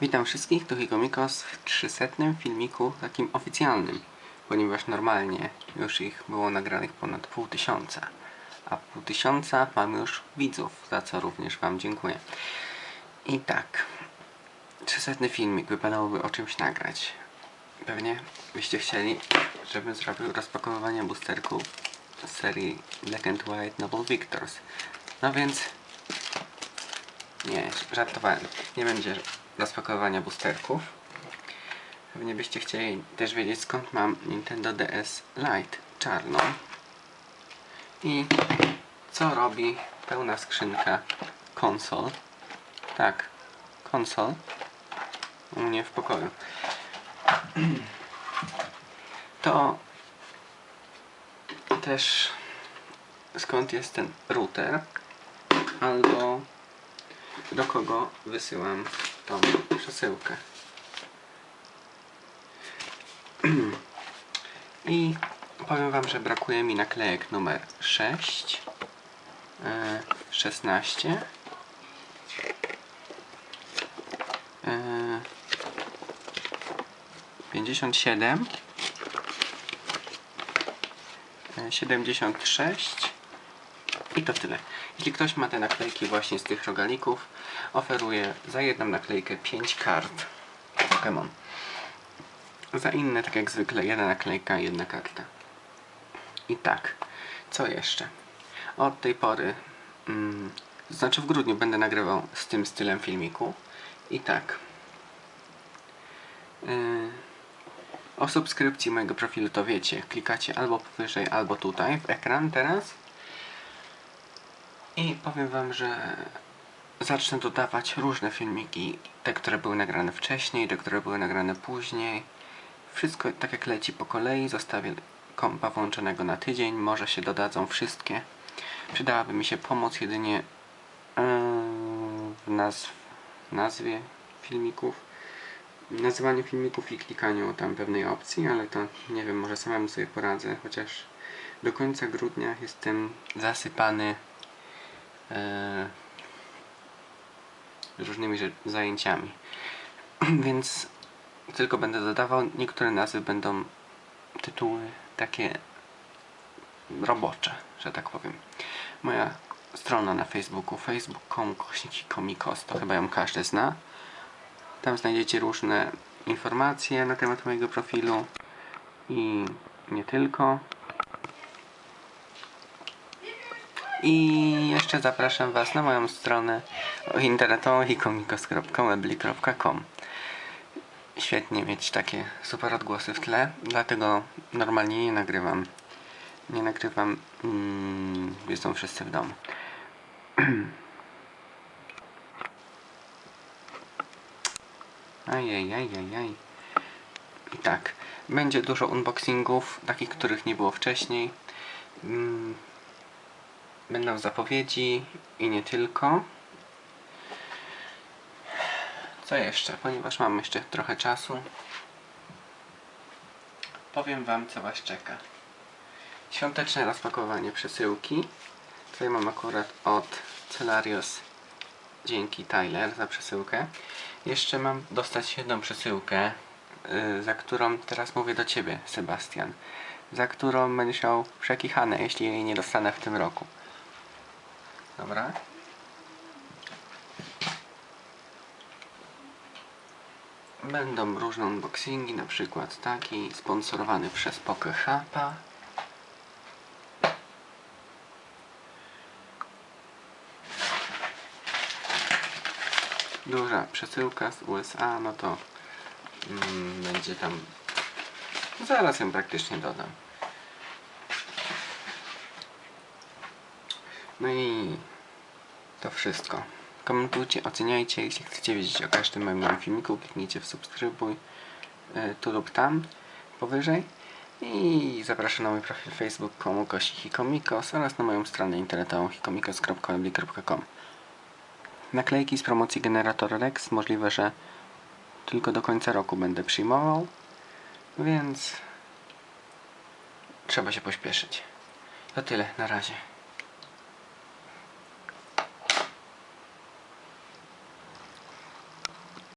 Witam wszystkich, tu Hikomikos w 300 filmiku takim oficjalnym, ponieważ normalnie już ich było nagranych ponad pół tysiąca, a pół tysiąca mam już widzów, za co również Wam dziękuję. I tak, 300 filmik wypadałoby o czymś nagrać. Pewnie byście chcieli, żebym zrobił rozpakowywanie boosterków z serii Black and White Noble Victors. No więc nie, żartowałem. Nie będzie rozpakowania boosterków. Pewnie byście chcieli też wiedzieć skąd mam Nintendo DS Lite czarną. I co robi pełna skrzynka konsol. Tak, konsol. U mnie w pokoju. To też skąd jest ten router albo do kogo wysyłam tą. I powiem Wam, że brakuje mi naklejek numer 6, e, 16, e, 57, e, 76 i to tyle. Jeśli ktoś ma te naklejki właśnie z tych rogalików, oferuję za jedną naklejkę 5 kart Pokémon. Za inne, tak jak zwykle, jedna naklejka, jedna karta. I tak, co jeszcze? Od tej pory, mm, znaczy w grudniu będę nagrywał z tym stylem filmiku. I tak. Yy, o subskrypcji mojego profilu to wiecie. Klikacie albo powyżej, albo tutaj w ekran teraz. I powiem Wam, że zacznę dodawać różne filmiki. Te, które były nagrane wcześniej, te, które były nagrane później. Wszystko tak jak leci po kolei. Zostawię kompa włączonego na tydzień. Może się dodadzą wszystkie. Przydałaby mi się pomoc jedynie yy, w nazw, nazwie filmików. Nazywaniu filmików i klikaniu tam pewnej opcji, ale to nie wiem, może samemu sobie poradzę, chociaż do końca grudnia jestem zasypany e, różnymi rzecz- zajęciami. Więc tylko będę dodawał. Niektóre nazwy będą tytuły takie robocze, że tak powiem. Moja strona na Facebooku facebook.com kośniki komikos, to chyba ją każdy zna. Tam znajdziecie różne informacje na temat mojego profilu i nie tylko. I jeszcze zapraszam Was na moją stronę internetową hikomikos.mebli.com Świetnie mieć takie super odgłosy w tle, dlatego normalnie nie nagrywam. Nie nagrywam, mm, są wszyscy w domu. Ajajajajaj. I tak, będzie dużo unboxingów, takich, których nie było wcześniej. Mm, Będą zapowiedzi i nie tylko. Co jeszcze? Ponieważ mam jeszcze trochę czasu, powiem Wam, co Was czeka. Świąteczne rozpakowanie przesyłki. Tutaj mam akurat od Celarios. Dzięki Tyler za przesyłkę. Jeszcze mam dostać jedną przesyłkę, yy, za którą teraz mówię do Ciebie, Sebastian. Za którą będziesz miał przekichane, jeśli jej nie dostanę w tym roku. Dobra. Będą różne unboxingi, na przykład taki sponsorowany przez Pokehapa. Duża przesyłka z USA, no to mm, będzie tam. Zaraz ją praktycznie dodam. No i to wszystko. Komentujcie, oceniajcie, jeśli chcecie wiedzieć o każdym moim nowym filmiku, kliknijcie w subskrybuj y, tu lub tam powyżej. I zapraszam na mój profil facebook.com hikomikos oraz na moją stronę internetową hikomikos.mebli.com Naklejki z promocji generator Rex możliwe, że tylko do końca roku będę przyjmował, więc trzeba się pośpieszyć. To tyle, na razie.